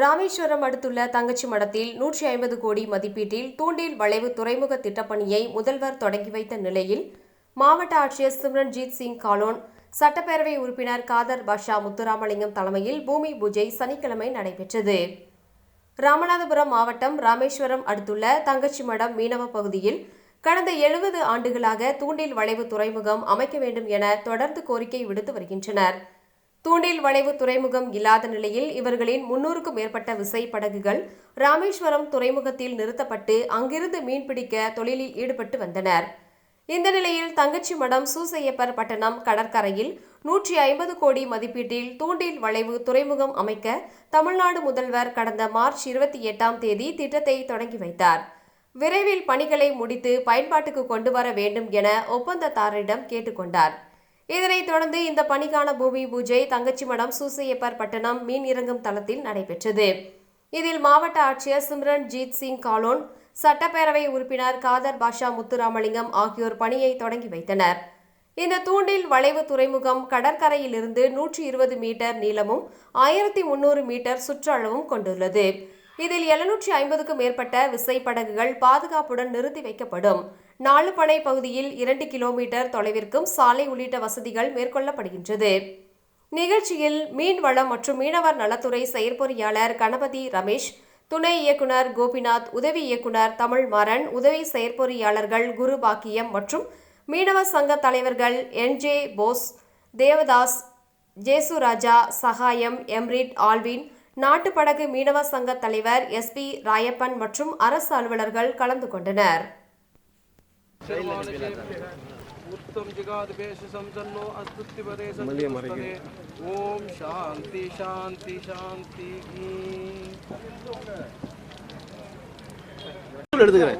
ராமேஸ்வரம் அடுத்துள்ள தங்கச்சி மடத்தில் நூற்றி ஐம்பது கோடி மதிப்பீட்டில் தூண்டில் வளைவு துறைமுக திட்டப்பணியை முதல்வர் தொடங்கி வைத்த நிலையில் மாவட்ட ஆட்சியர் சிம்ரன்ஜீத் சிங் காலோன் சட்டப்பேரவை உறுப்பினர் காதர் பாஷா முத்துராமலிங்கம் தலைமையில் பூமி பூஜை சனிக்கிழமை நடைபெற்றது. ராமநாதபுரம் மாவட்டம் ராமேஸ்வரம் அடுத்துள்ள தங்கச்சி மடம் மீனவ பகுதியில் கடந்த எழுபது ஆண்டுகளாக தூண்டில் வளைவு துறைமுகம் அமைக்க வேண்டும் என தொடர்ந்து கோரிக்கை விடுத்து வருகின்றனர். தூண்டில் வளைவு துறைமுகம் இல்லாத நிலையில் இவர்களின் முன்னூறுக்கும் மேற்பட்ட விசை படகுகள் ராமேஸ்வரம் துறைமுகத்தில் நிறுத்தப்பட்டு அங்கிருந்து மீன்பிடிக்க தொழிலில் ஈடுபட்டு வந்தனர். இந்த நிலையில் தங்கச்சி மடம் சூசையப்பர் பட்டணம் கடற்கரையில் நூற்றி ஐம்பது கோடி மதிப்பீட்டில் தூண்டில் வளைவு துறைமுகம் அமைக்க தமிழ்நாடு முதல்வர் கடந்த மார்ச் இருபத்தி எட்டாம் தேதி திட்டத்தை தொடங்கி வைத்தார். விரைவில் பணிகளை முடித்து பயன்பாட்டுக்கு கொண்டு வர வேண்டும் என ஒப்பந்ததாரரிடம் கேட்டுக்கொண்டார். இதனைத் தொடர்ந்து இந்த பணிக்கான பூமி பூஜை தங்கச்சி மடம் சூசையப்பர் பட்டணம் மீன் இறங்கும் தளத்தில் நடைபெற்றது. இதில் மாவட்ட ஆட்சியர் சிம்ரன் ஜீத் சிங் காலோன் சட்டப்பேரவை உறுப்பினர் காதர் பாஷா முத்துராமலிங்கம் ஆகியோர் பணியை தொடங்கி வைத்தனர். இந்த தூண்டில் வளைவு துறைமுகம் கடற்கரையிலிருந்து நூற்றி இருபது மீட்டர் நீளமும் ஆயிரத்தி முன்னூறு மீட்டர் சுற்றளவும் கொண்டுள்ளது. இதில் எழுநூற்றி ஐம்பதுக்கும் மேற்பட்ட விசைப்படகுகள் பாதுகாப்புடன் நிறுத்தி வைக்கப்படும். நாலுபனை பகுதியில் இரண்டு கிலோமீட்டர் தொலைவிற்கும் சாலை உள்ளிட்ட வசதிகள் மேற்கொள்ளப்படுகின்றது. நிகழ்ச்சியில் மீன்வளம் மற்றும் மீனவர் நலத்துறை செயற்பொறியாளர் கணபதி ரமேஷ் துணை இயக்குனர் கோபிநாத் உதவி இயக்குனர் தமிழ் மாறன் உதவி செயற்பொறியாளர்கள் குரு பாக்கியம் மற்றும் மீனவ சங்க தலைவர்கள் NJ Bose Devadas Jesuraja Sahayam Emrit Alvin நாட்டுப்படகு மீனவ சங்க தலைவர் எஸ்பி ராயப்பன் மற்றும் அரசு அலுவலர்கள் கலந்து கொண்டனர். उत्तम जिगादभेश समजन्नो अस्तुतिपदे सत्पदे ओम शांति शांति शांति की எடுத்துக்கிறேன்